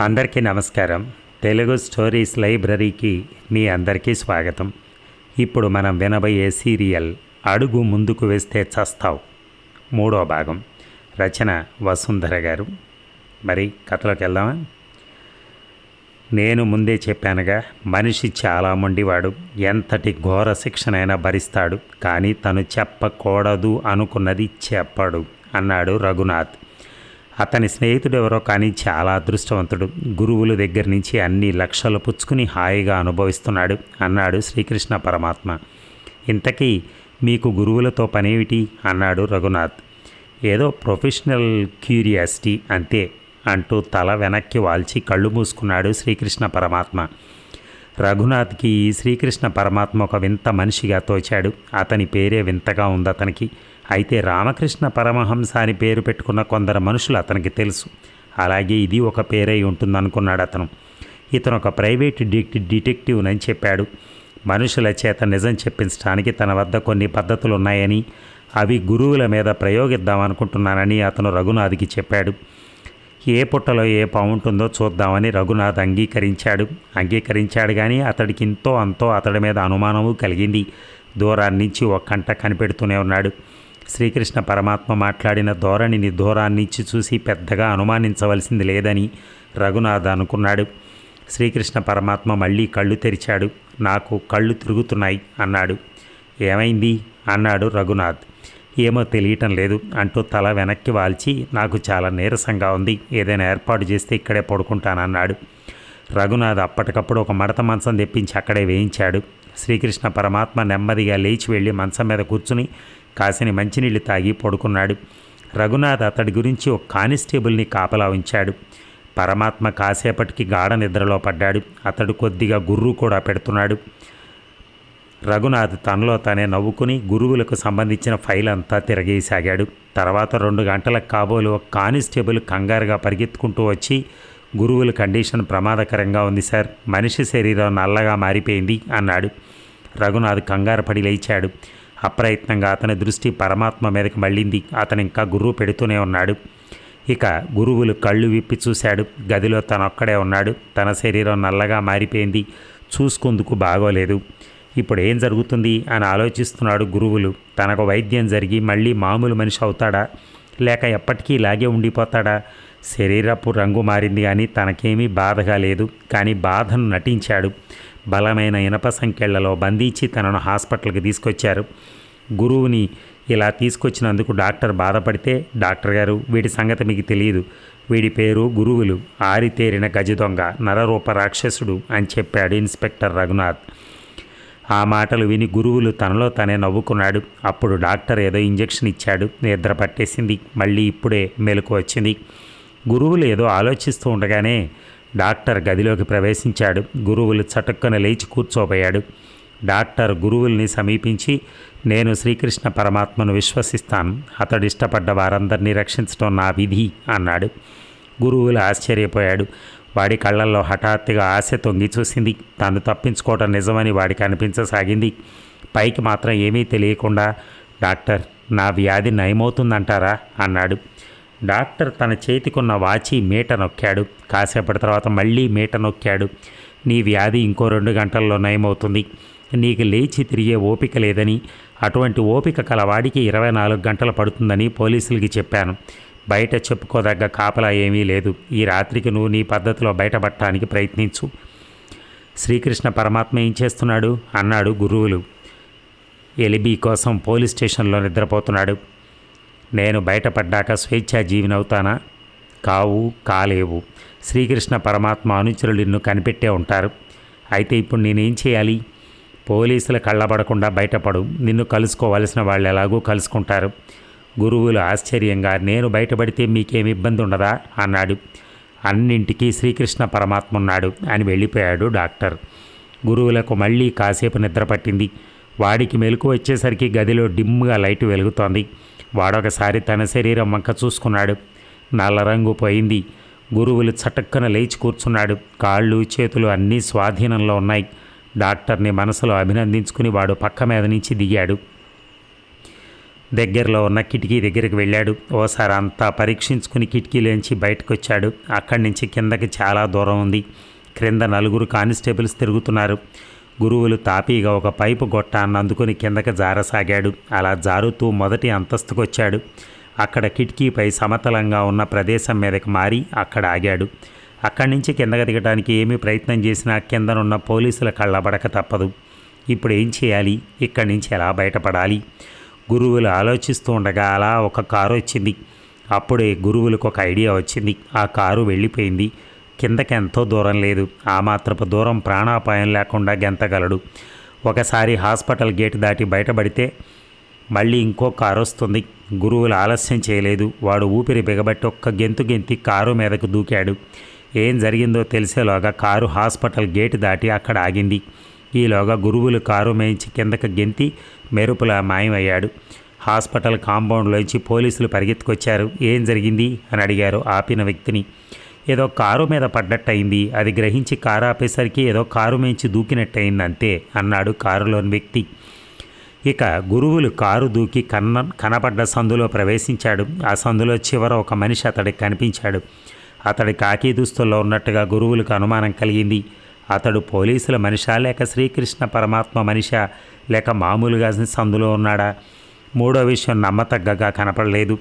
అందరికీ నమస్కారం. తెలుగు స్టోరీస్ లైబ్రరీకి మీ అందరికీ స్వాగతం. ఇప్పుడు మనం వినబోయే సీరియల్ అడుగు ముందుకు వేస్తే చస్తావు. మూడో భాగం. రచన వసుంధర గారు. మరి కథలోకి వెళ్దామా? నేను ముందే చెప్పానుగా మనిషి చాలా మొండివాడు. ఎంతటి ఘోర శిక్షణైనా భరిస్తాడు. కానీ తను చెప్పకూడదు అనుకున్నది చెప్పడు అన్నాడు రఘునాథ్. అతని స్నేహితుడు ఎవరో కానీ చాలా అదృష్టవంతుడు. గురువుల దగ్గర నుంచి అన్ని లక్షలు పుచ్చుకుని హాయిగా అనుభవిస్తున్నాడు అన్నాడు శ్రీకృష్ణ పరమాత్మ. ఇంతకీ మీకు గురువులతో పనేమిటి? అన్నాడు రఘునాథ్. ఏదో ప్రొఫెషనల్ క్యూరియాసిటీ అంతే అంటూ తల వెనక్కి వాల్చి కళ్ళు మూసుకున్నాడు శ్రీకృష్ణ పరమాత్మ. రఘునాథ్కి ఈ శ్రీకృష్ణ పరమాత్మ ఒక వింత మనిషిగా తోచాడు. అతని పేరే వింతగా ఉంది అతనికి. అయితే రామకృష్ణ పరమహంస అని పేరు పెట్టుకున్న కొందరు మనుషులు అతనికి తెలుసు. అలాగే ఇది ఒక పేరై ఉంటుందనుకున్నాడు అతను. ఇతను ఒక ప్రైవేట్ డిటెక్ డిటెక్టివ్ అని చెప్పాడు. మనుషుల చేత నిజం చెప్పించడానికి తన వద్ద కొన్ని పద్ధతులు ఉన్నాయని అవి గురువుల మీద ప్రయోగిద్దామనుకుంటున్నానని అతను రఘునాథ్కి చెప్పాడు. ఏ పుట్టలో ఏ ఉంటుందో చూద్దామని రఘునాథ్ అంగీకరించాడు. అంగీకరించాడు కానీ అతడికి ఇంతో అంతో అతడి మీద అనుమానము కలిగింది. దూరాన్నించి ఒక్కంట కనిపెడుతూనే ఉన్నాడు. శ్రీకృష్ణ పరమాత్మ మాట్లాడిన ధోరణిని దూరాన్నించి చూసి పెద్దగా అనుమానించవలసింది లేదని రఘునాథ్ అనుకున్నాడు. శ్రీకృష్ణ పరమాత్మ మళ్ళీ కళ్ళు తెరిచాడు. నాకు కళ్ళు తిరుగుతున్నాయి అన్నాడు. ఏమైంది? అన్నాడు రఘునాథ్. ఏమో తెలియటం లేదు అంటూ తల వెనక్కి వాల్చి నాకు చాలా నీరసంగా ఉంది. ఏదైనా ఏర్పాటు చేస్తే ఇక్కడే పడుకుంటానన్నాడు. రఘునాథ్ అప్పటికప్పుడు ఒక మడత మంచం తెప్పించి అక్కడే వేయించాడు. శ్రీకృష్ణ పరమాత్మ నెమ్మదిగా లేచి వెళ్ళి మంచం మీద కూర్చుని కాసిని మంచినీళ్ళు తాగి పడుకున్నాడు. రఘునాథ్ అతడి గురించి ఒక కానిస్టేబుల్ని కాపలా ఉంచాడు. పరమాత్మ కాసేపటికి గాఢ నిద్రలో పడ్డాడు. అతడు కొద్దిగా గుర్రు కూడా పెడుతున్నాడు. రఘునాథ్ తనలో తానే నవ్వుకుని గురువులకు సంబంధించిన ఫైల్ అంతా తిరగేసాగాడు. తర్వాత రెండు గంటలకు కాబోలు ఒక కానిస్టేబుల్ కంగారుగా పరిగెత్తుకుంటూ వచ్చి గురువుల కండిషన్ ప్రమాదకరంగా ఉంది సార్. మనిషి శరీరం నల్లగా మారిపోయింది అన్నాడు. రఘునాథ్ కంగారు పడి లేచాడు. అప్రయత్నంగా అతని దృష్టి పరమాత్మ మీదకి మళ్ళింది. అతను ఇంకా గురువు పెడుతూనే ఉన్నాడు. ఇక గురువులు కళ్ళు విప్పి చూశాడు. గదిలో తనొక్కడే ఉన్నాడు. తన శరీరం నల్లగా మారిపోయింది. చూసుకుందుకు బాగోలేదు. ఇప్పుడు ఏం జరుగుతుంది అని ఆలోచిస్తున్నాడు గురువులు. తనకు వైద్యం జరిగి మళ్ళీ మామూలు మనిషి అవుతాడా? లేక ఎప్పటికీ ఇలాగే ఉండిపోతాడా? శరీరపు రంగు మారింది కానీ తనకేమీ బాధగా లేదు. కానీ బాధను నటించాడు. బలమైన ఇనప సంఖ్యలలో బంధించి తనను హాస్పిటల్కి తీసుకొచ్చారు. గురువుని ఇలా తీసుకొచ్చినందుకు డాక్టర్ బాధపడితే డాక్టర్ గారు వీడి సంగతి మీకు తెలియదు. వీడి పేరు గురువులు. ఆరితేరిన గజ దొంగ నరరూప రాక్షసుడు అని చెప్పాడు ఇన్స్పెక్టర్ రఘునాథ్. ఆ మాటలు విని గురువులు తనలో తనే నవ్వుకున్నాడు. అప్పుడు డాక్టర్ ఏదో ఇంజెక్షన్ ఇచ్చాడు. నిద్ర పట్టేసింది. మళ్ళీ ఇప్పుడే మెలకు వచ్చింది. గురువులు ఏదో ఆలోచిస్తూ ఉండగానే డాక్టర్ గదిలోకి ప్రవేశించాడు. గురువులు చటుక్కన లేచి కూర్చోబోయాడు. డాక్టర్ గురువుల్ని సమీపించి నేను శ్రీకృష్ణ పరమాత్మను విశ్వసిస్తాను. అతడు ఇష్టపడ్డ వారందరినీ రక్షించడం నా విధి అన్నాడు. గురువులు ఆశ్చర్యపోయాడు. వాడి కళ్ళల్లో హఠాత్తుగా ఆశ తొంగి చూసింది. తాను తప్పించుకోవటం నిజమని వాడికి అనిపించసాగింది. పైకి మాత్రం ఏమీ తెలియకుండా డాక్టర్ నా వ్యాధి నయమవుతుందంటారా? అన్నాడు. డాక్టర్ తన చేతికున్న వాచి మీట నొక్కాడు. కాసేపటి తర్వాత మళ్ళీ మీట నొక్కాడు. నీ వ్యాధి ఇంకో రెండు గంటల్లో నయమవుతుంది. నీకు లేచి తిరిగే ఓపిక లేదని అటువంటి ఓపిక కలవాడికి ఇరవై నాలుగు గంటలు పడుతుందని పోలీసులకి చెప్పాను. బయట చెప్పుకోదగ్గ కాపలా ఏమీ లేదు. ఈ రాత్రికి నువ్వు నీ పద్ధతిలో బయటపడటానికి ప్రయత్నించు. శ్రీకృష్ణ పరమాత్మ ఏం చేస్తున్నాడు? అన్నాడు గురువులు. ఎలిబి కోసం పోలీస్ స్టేషన్లో నిద్రపోతున్నాడు. నేను బయటపడ్డాక స్వేచ్ఛా జీవినవుతానా? కావు కాలేవు. శ్రీకృష్ణ పరమాత్మ అనుచరులు నిన్ను కనిపెట్టే ఉంటారు. అయితే ఇప్పుడు నేనేం చేయాలి? పోలీసుల కళ్ళబడకుండా బయటపడు. నిన్ను కలుసుకోవలసిన వాళ్ళు ఎలాగూ కలుసుకుంటారు. గురువులు ఆశ్చర్యంగా నేను బయటపడితే మీకేం ఇబ్బంది ఉండదా అన్నాడు. అన్నింటికీ శ్రీకృష్ణ పరమాత్మ ఉన్నాడు అని వెళ్ళిపోయాడు డాక్టర్. గురువులకు మళ్ళీ కాసేపు నిద్ర పట్టింది. వాడికి మెలకు వచ్చేసరికి గదిలో డిమ్గా లైట్ వెలుగుతోంది. వాడొకసారి తన శరీరం వంక చూసుకున్నాడు. నల్ల రంగు పోయింది. గురువులు చటక్కన లేచి కూర్చున్నాడు. కాళ్ళు చేతులు అన్నీ స్వాధీనంలో ఉన్నాయి. డాక్టర్ని మనసులో అభినందించుకుని వాడు పక్క మీద నుంచి దిగాడు. దగ్గరలో ఉన్న కిటికీ దగ్గరికి వెళ్ళాడు. ఓసారి అంతా పరీక్షించుకుని కిటికీలోంచి బయటకు వచ్చాడు అక్కడి నుంచి కిందకి చాలా దూరం ఉంది. క్రింద నలుగురు కానిస్టేబుల్స్ తిరుగుతున్నారు. గురువులు తాపీగా ఒక పైపు గొట్టాన్ని అందుకుని కిందకి జారసాగాడు. అలా జారుతూ మొదటి అంతస్తుకు వచ్చాడు అక్కడ కిటికీపై సమతలంగా ఉన్న ప్రదేశం మీదకి మారి అక్కడ ఆగాడు. అక్కడి నుంచి కిందకి దిగడానికి ఏమీ ప్రయత్నం చేసినా కిందనున్న పోలీసుల కళ్ళబడక తప్పదు. ఇప్పుడు ఏం చేయాలి? ఇక్కడి నుంచి ఎలా బయటపడాలి? గురువులు ఆలోచిస్తూ ఉండగా అలా ఒక కారు వచ్చింది. అప్పుడే గురువులకు ఒక ఐడియా వచ్చింది. ఆ కారు వెళ్ళిపోయింది. కిందకి ఎంతో దూరం లేదు. ఆ మాత్రపు దూరం ప్రాణాపాయం లేకుండా గెంతగలడు. ఒకసారి హాస్పిటల్ గేట్ దాటి బయటపడితే మళ్ళీ ఇంకో కారు వస్తుంది. గురువులు ఆలస్యం చేయలేదు. వాడు ఊపిరి బిగబట్టి ఒక్క గెంతు గెంతి కారు మీదకు దూకాడు. ఏం జరిగిందో తెలిసేలోగా కారు హాస్పిటల్ గేట్ దాటి అక్కడ ఆగింది. ఈలోగా గురువులు కారు మేయించి కిందకి గెంతి మెరుపులా మాయమయ్యాడు. హాస్పిటల్ కాంపౌండ్లోంచి పోలీసులు పరిగెత్తుకొచ్చారు. ఏం జరిగింది? అని అడిగారు ఆపిన వ్యక్తిని. ఏదో కారు మీద పడ్డట్టయింది. అది గ్రహించి కారు ఆపేసరికి ఏదో కారు మేంచి దూకినట్టయింది అంతే అన్నాడు కారులోని వ్యక్తి. ఇక గురువులు కారు దూకి కన్న కనపడ్డ సందులో ప్రవేశించాడు. ఆ సందులో చివర ఒక మనిషి అతడికి కనిపించాడు. అతడి కాకి దుస్తుల్లో ఉన్నట్టుగా గురువులకు అనుమానం కలిగింది. అతడు పోలీసుల మనిషా లేక శ్రీకృష్ణ పరమాత్మ మనిషా లేక మామూలుగా సందులో ఉన్నాడా? మూడో విషయం నమ్మతగ్గగా కనపడలేదు.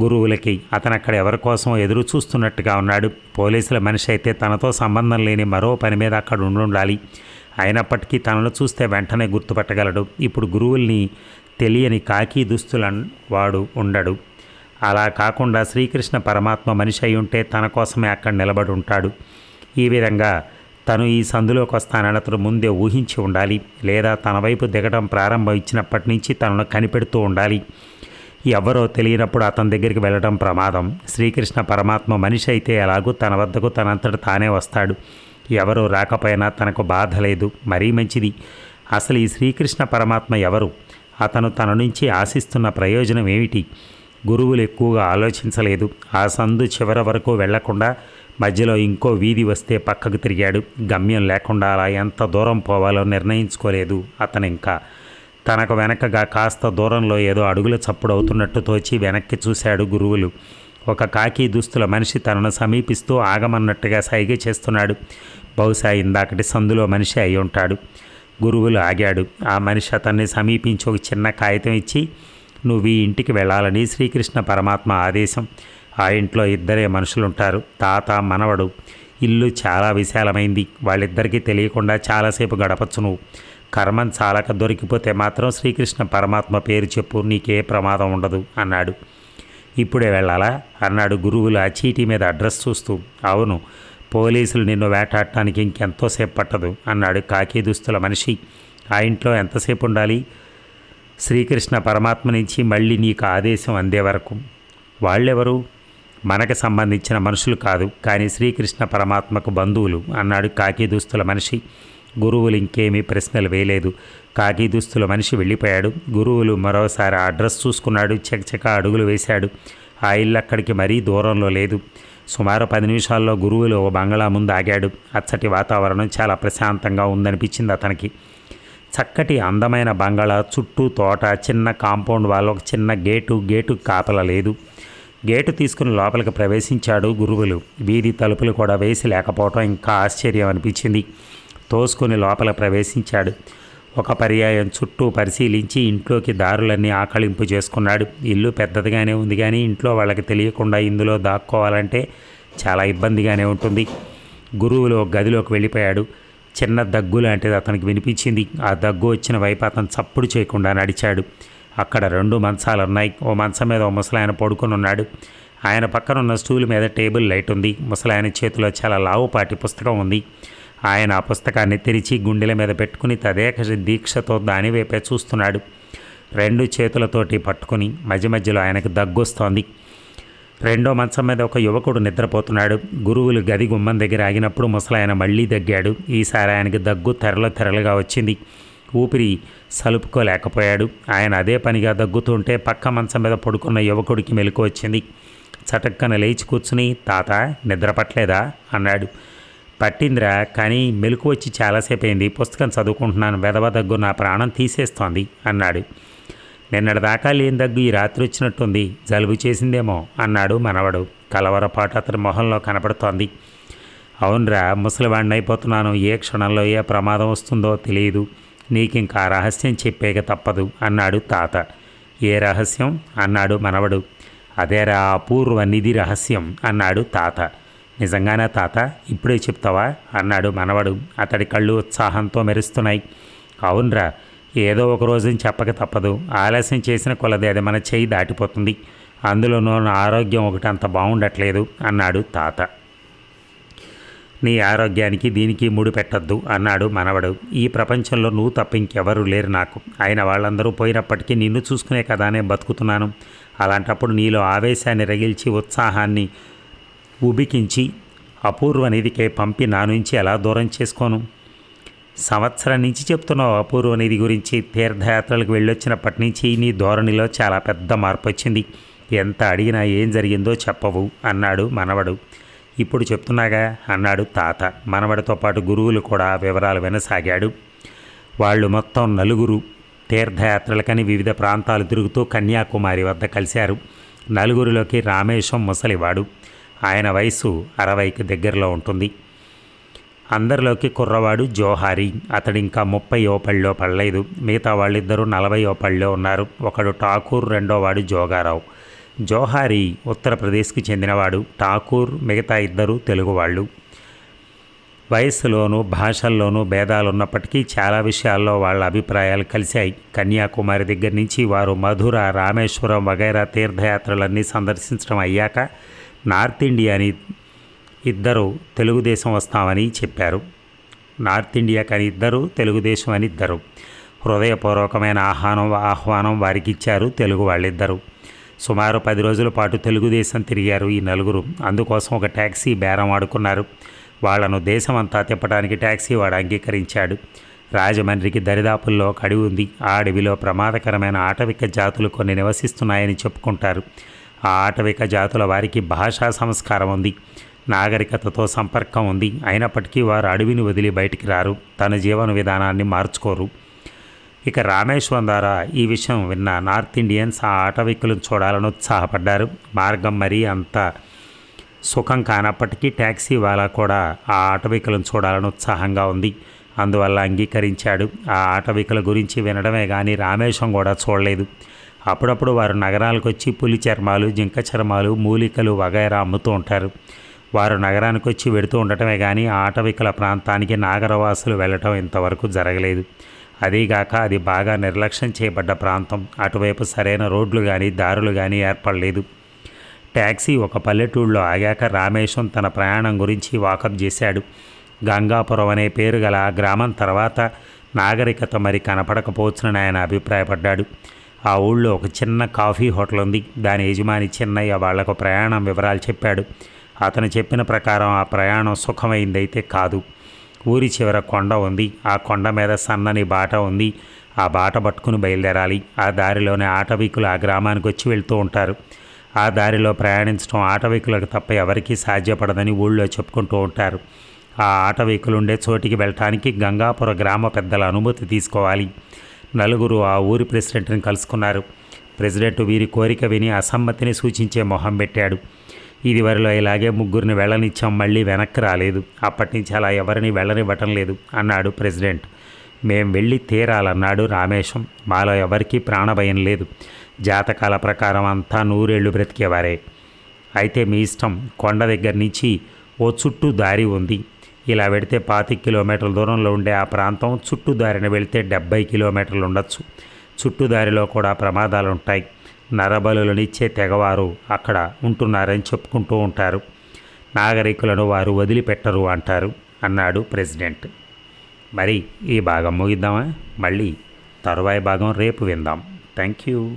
గురువులకి అతను అక్కడ ఎవరి కోసం ఎదురు చూస్తున్నట్టుగా ఉన్నాడు. పోలీసుల మనిషి అయితే తనతో సంబంధం లేని మరో పని మీద అక్కడ ఉండాలి అయినప్పటికీ తనను చూస్తే వెంటనే గుర్తుపట్టగలడు. ఇప్పుడు గురువుల్ని తెలియని కాకి దుస్తుల వాడు ఉండడు. అలా కాకుండా శ్రీకృష్ణ పరమాత్మ మనిషి అయి ఉంటే తన కోసమే అక్కడ నిలబడి ఉంటాడు. ఈ విధంగా తను ఈ సందులోకి వస్తానని అతను ముందే ఊహించి ఉండాలి లేదా తన వైపు దిగడం ప్రారంభించినప్పటి నుంచి తనను కనిపెడుతూ ఉండాలి. ఎవరో తెలియనప్పుడు అతని దగ్గరికి వెళ్ళడం ప్రమాదం. శ్రీకృష్ణ పరమాత్మ మనిషి అయితే ఎలాగూ తన వద్దకు తనంతట తానే వస్తాడు. ఎవరు రాకపోయినా తనకు బాధ లేదు. మరీ మంచిది. అసలు ఈ శ్రీకృష్ణ పరమాత్మ ఎవరు? అతను తన నుంచి ఆశిస్తున్న ప్రయోజనం ఏమిటి? గురువులు ఎక్కువగా ఆలోచించలేదు. ఆ సందు చివర వరకు వెళ్ళకుండా మధ్యలో ఇంకో వీధి వస్తే పక్కకు తిరిగాడు. గమ్యం లేకుండా అలా ఎంత దూరం పోవాలో నిర్ణయించుకోలేదు అతను ఇంకా తనకు వెనకగా కాస్త దూరంలో ఏదో అడుగుల చప్పుడు అవుతున్నట్టు తోచి వెనక్కి చూశాడు గురువులు. ఒక కాకి దుస్తుల మనిషి తనను సమీపిస్తూ ఆగమన్నట్టుగా సైగ చేస్తున్నాడు. బహుశా ఇందాకటి సందులో మనిషి అయి ఉంటాడు. గురువులు ఆగాడు. ఆ మనిషి అతన్ని సమీపించి ఒక చిన్న కాగితం ఇచ్చి నువ్వు ఈ ఇంటికి వెళ్ళాలని శ్రీకృష్ణ పరమాత్మ ఆదేశం. ఆ ఇంట్లో ఇద్దరే మనుషులుంటారు. తాత మనవడు. ఇల్లు చాలా విశాలమైంది. వాళ్ళిద్దరికీ తెలియకుండా చాలాసేపు గడపచ్చు నువ్వు కర్మం చాలక దొరికిపోతే మాత్రం శ్రీకృష్ణ పరమాత్మ పేరు చెప్పు నీకే ప్రమాదం ఉండదు అన్నాడు. ఇప్పుడే వెళ్ళాలా? అన్నాడు గురువులు ఆ చీటీ మీద అడ్రస్ చూస్తూ. అవును పోలీసులు నిన్ను వేటాడటానికి ఇంకెంతోసేపు పట్టదు అన్నాడు కాకి దుస్తుల మనిషి. ఆ ఇంట్లో ఎంతసేపు ఉండాలి? శ్రీకృష్ణ పరమాత్మ నుంచి మళ్ళీ నీకు ఆదేశం అందే వరకు. వాళ్ళెవరు? మనకు సంబంధించిన మనుషులు కాదు. కానీ శ్రీకృష్ణ పరమాత్మకు బంధువులు అన్నాడు కాకి దుస్తుల మనిషి. గురువులు ఇంకేమీ ప్రశ్నలు వేయలేదు. కాకి దుస్తుల మనిషి వెళ్ళిపోయాడు. గురువులు మరోసారి అడ్రస్ చూసుకున్నాడు. చకచక అడుగులు వేశాడు. ఆ ఇల్లు అక్కడికి మరీ దూరంలో లేదు. సుమారు పది నిమిషాల్లో గురువులు ఓ బంగళా ముందు ఆగాడు. అచ్చటి వాతావరణం చాలా ప్రశాంతంగా ఉందనిపించింది అతనికి. చక్కటి అందమైన బంగాళా చుట్టూ తోట చిన్న కాంపౌండ్ వాళ్ళ ఒక చిన్న గేటు గేటు కాపల లేదు. గేటు తీసుకుని లోపలికి ప్రవేశించాడు గురువులు. వీధి తలుపులు కూడా వేసి లేకపోవటం ఇంకా ఆశ్చర్యం అనిపించింది. తోసుకుని లోపల ప్రవేశించాడు. ఒక పర్యాయం చుట్టూ పరిశీలించి ఇంట్లోకి దారులన్నీ ఆకలింపు చేసుకున్నాడు. ఇల్లు పెద్దదిగానే ఉంది కానీ ఇంట్లో వాళ్ళకి తెలియకుండా ఇందులో దాక్కోవాలంటే చాలా ఇబ్బందిగానే ఉంటుంది. గురువులు గదిలోకి వెళ్ళిపోయాడు. చిన్న దగ్గు లాంటిది అతనికి వినిపించింది. ఆ దగ్గు వచ్చిన వైపు అతను చప్పుడు చేయకుండా నడిచాడు. అక్కడ రెండు మంచాలు ఉన్నాయి. ఓ మంచం మీద ఓ ముసలాయన పడుకొని ఉన్నాడు. ఆయన పక్కన ఉన్న స్టూల్ మీద టేబుల్ లైట్ ఉంది. ముసలాయన చేతిలో చాలా లావుపాటి పుస్తకం ఉంది. ఆయన ఆ పుస్తకాన్ని తెరిచి గుండెల మీద పెట్టుకుని తదేక దీక్షతో దానివైపే చూస్తున్నాడు. రెండు చేతులతోటి పట్టుకుని మధ్య మధ్యలో ఆయనకు దగ్గొస్తోంది. రెండో మంచం మీద ఒక యువకుడు నిద్రపోతున్నాడు. గురువులు గది గుమ్మం దగ్గర ఆగినప్పుడు ముసలాయన మళ్ళీ దగ్గాడు. ఈసారి ఆయనకి దగ్గు తెరల తెరలుగా వచ్చింది. ఊపిరి సలుపుకోలేకపోయాడు. ఆయన అదే పనిగా దగ్గుతుంటే పక్క మంచం మీద పడుకున్న యువకుడికి మెలకు వచ్చింది. చటక్కన లేచి కూర్చుని తాత నిద్రపట్లేదా అన్నాడు. పట్టిందిరా కానీ మెలకు వచ్చి చాలాసేపు అయింది పుస్తకం చదువుకుంటున్నాను. వెదవ దగ్గు నా ప్రాణం తీసేస్తోంది అన్నాడు. నిన్నటిదాకా లేని దగ్గు ఈ రాత్రి వచ్చినట్టుంది. జలుబు చేసిందేమో అన్నాడు మనవడు. కలవరపాటు అతని మొహంలో కనపడుతోంది. అవునరా ముసలివాణ్ణైపోతున్నాను ఏ క్షణంలో ఏ ప్రమాదం వస్తుందో తెలియదు. నీకింకా రహస్యం చెప్పేక తప్పదు అన్నాడు తాత. ఏ రహస్యం? అన్నాడు మనవడు. అదేరా అపూర్వ నిధి రహస్యం అన్నాడు తాత. నిజంగానే తాత? ఇప్పుడే చెప్తావా? అన్నాడు మనవడు. అతడి కళ్ళు ఉత్సాహంతో మెరుస్తున్నాయి. అవునరా ఏదో ఒక రోజుని చెప్పక తప్పదు. ఆలస్యం చేసిన కొలది అది మన చేయి దాటిపోతుంది. అందులోనూ నా ఆరోగ్యం ఒకటి అంత బాగుండట్లేదు అన్నాడు తాత. నీ ఆరోగ్యానికి దీనికి ముడి పెట్టద్దు అన్నాడు మనవడు. ఈ ప్రపంచంలో నువ్వు తప్ప ఇంకెవరూ లేరు నాకు. అయిన వాళ్ళందరూ పోయినప్పటికీ నిన్ను చూసుకునే కదా నేను బతుకుతున్నాను. అలాంటప్పుడు నీలో ఆవేశాన్ని రగిల్చి ఉత్సాహాన్ని ఉబికించి అపూర్వ నిధికే పంపి నా నుంచి ఎలా దూరం చేసుకోను? సంవత్సరం నుంచి చెప్తున్నావు అపూర్వ నిధి గురించి. తీర్థయాత్రలకు వెళ్ళొచ్చినప్పటి నుంచి నీ ధోరణిలో చాలా పెద్ద మార్పు వచ్చింది. ఎంత అడిగినా ఏం జరిగిందో చెప్పవు అన్నాడు మనవడు. ఇప్పుడు చెప్తున్నాగా అన్నాడు తాత. మనవడితో పాటు గురువులు కూడా వివరాలు వినసాగాడు. వాళ్ళు మొత్తం నలుగురు తీర్థయాత్రలకని వివిధ ప్రాంతాలు తిరుగుతూ కన్యాకుమారి వద్ద కలిశారు. నలుగురిలోకి రామేశం ముసలివాడు. ఆయన వయసు అరవైకి దగ్గరలో ఉంటుంది. అందరిలోకి కుర్రవాడు జోహారి. అతడు ఇంకా ముప్పై ఓపళ్ళో పడలేదు. మిగతా వాళ్ళిద్దరూ నలభై ఓపళ్ళో ఉన్నారు. ఒకడు ఠాకూర్ రెండోవాడు జోగారావు. జోహారి ఉత్తరప్రదేశ్కి చెందినవాడు. ఠాకూర్ మిగతా ఇద్దరు తెలుగువాళ్ళు. వయస్సులోనూ భాషల్లోనూ భేదాలున్నప్పటికీ చాలా విషయాల్లో వాళ్ళ అభిప్రాయాలు కలిశాయి. కన్యాకుమారి దగ్గర నుంచి వారు మధుర రామేశ్వరం వగైరా తీర్థయాత్రలన్నీ సందర్శించడం అయ్యాక నార్త్ ఇండియాని ఇద్దరు తెలుగుదేశం వస్తామని చెప్పారు. నార్త్ ఇండియా కానీ ఇద్దరు తెలుగుదేశం అని ఇద్దరు. హృదయపూర్వకమైన ఆహ్వానం ఆహ్వానం వారికి ఇచ్చారు తెలుగు వాళ్ళిద్దరు. సుమారు పది రోజుల పాటు తెలుగుదేశం తిరిగారు ఈ నలుగురు. అందుకోసం ఒక ట్యాక్సీ బేరం ఆడుకున్నారు. వాళ్ళను దేశమంతా తిప్పడానికి ట్యాక్సీ వాడు అంగీకరించాడు. రాజమండ్రికి దరిదాపుల్లో ఒక అడవి ఉంది. ఆ అడవిలో ప్రమాదకరమైన ఆటవిక జాతులు కొన్ని నివసిస్తున్నాయని చెప్పుకుంటారు. ఆ ఆటవిక జాతుల వారికి భాషా సంస్కారం ఉంది. నాగరికతతో సంపర్కం ఉంది. అయినప్పటికీ వారు అడవిని వదిలి బయటికి రారు. తన జీవన విధానాన్ని మార్చుకోరు. ఇక రామేశ్వరం ద్వారా ఈ విషయం విన్న నార్త్ ఇండియన్స్ ఆ ఆటవికులను చూడాలని ఉత్సాహపడ్డారు. మార్గం మరీ అంత సుఖం కానప్పటికీ ట్యాక్సీ వాళ్ళ కూడా ఆ ఆటవికులను చూడాలని ఉత్సాహంగా ఉంది. అందువల్ల అంగీకరించాడు. ఆ ఆటవికుల గురించి వినడమే కానీ రామేశ్వరం కూడా చూడలేదు. అప్పుడప్పుడు వారు నగరాలకు వచ్చి పులి చర్మాలు జింక చర్మాలు మూలికలు వగైరా అమ్ముతూ ఉంటారు. వారు నగరానికి వచ్చి వెడుతూ ఉండటమే కానీ ఆటవికల ప్రాంతానికి నాగరవాసులు వెళ్ళటం ఇంతవరకు జరగలేదు. అదీగాక అది బాగా నిర్లక్ష్యం చేయబడ్డ ప్రాంతం. అటువైపు సరైన రోడ్లు కానీ దారులు కానీ ఏర్పడలేదు. ట్యాక్సీ ఒక పల్లెటూళ్ళలో ఆగాక రామేశం తన ప్రయాణం గురించి వాకప్ చేశాడు. గంగాపురం అనే పేరు గల గ్రామం తర్వాత నాగరికత మరి కనపడకపోవచ్చునని ఆయన అభిప్రాయపడ్డాడు. ఆ ఊళ్ళో ఒక చిన్న కాఫీ హోటల్ ఉంది దాని యజమాని చిన్నయ్య వాళ్ళకు ప్రయాణం వివరాలు చెప్పాడు. అతను చెప్పిన ప్రకారం ఆ ప్రయాణం సుఖమైందైతే కాదు. ఊరి చివర కొండ ఉంది. ఆ కొండ మీద సన్నని బాట ఉంది. ఆ బాట పట్టుకుని బయలుదేరాలి. ఆ దారిలోనే ఆటవీకులు ఆ గ్రామానికి వచ్చి వెళ్తూ ఉంటారు. ఆ దారిలో ప్రయాణించడం ఆటవీకులకు తప్ప ఎవరికీ సాధ్యపడదని ఊళ్ళో చెప్పుకుంటూ ఉంటారు. ఆ ఆటవీకులు ఉండే చోటికి వెళ్ళటానికి గంగాపుర గ్రామ పెద్దల అనుమతి తీసుకోవాలి. నలుగురు ఆ ఊరి ప్రెసిడెంట్ని కలుసుకున్నారు. ప్రెసిడెంట్ వీరి కోరిక విని అసమ్మతిని సూచించే మొహం పెట్టాడు. ఇదివరలో ఇలాగే ముగ్గురిని వెళ్ళనిచ్చాం మళ్ళీ వెనక్కి రాలేదు. అప్పటి నుంచి అలా ఎవరిని వెళ్ళనివ్వటం లేదు అన్నాడు ప్రెసిడెంట్. మేం వెళ్ళి తీరాలన్నాడు రామేశం. మాలో ఎవరికీ ప్రాణభయం లేదు. జాతకాల ప్రకారం అంతా నూరేళ్ళు బ్రతికేవారే. అయితే మీ ఇష్టం కొండ దగ్గర నుంచి ఓ చుట్టూ దారి ఉంది. ఇలా వెడితే పాతి కిలోమీటర్ల దూరంలో ఉండే ఆ ప్రాంతం చుట్టూ దారిని వెళితే డెబ్బై కిలోమీటర్లు ఉండొచ్చు. చుట్టూ దారిలో కూడా ప్రమాదాలు ఉంటాయి నరబలులనిచ్చే తెగవారు అక్కడ ఉంటున్నారని చెప్పుకుంటూ ఉంటారు. నాగరికులను వారు వదిలిపెట్టరు అంటారు అన్నాడు ప్రెసిడెంట్. మరి ఈ భాగం ముగిద్దామా? మళ్ళీ తరువాయి భాగం రేపు విందాం. Thank you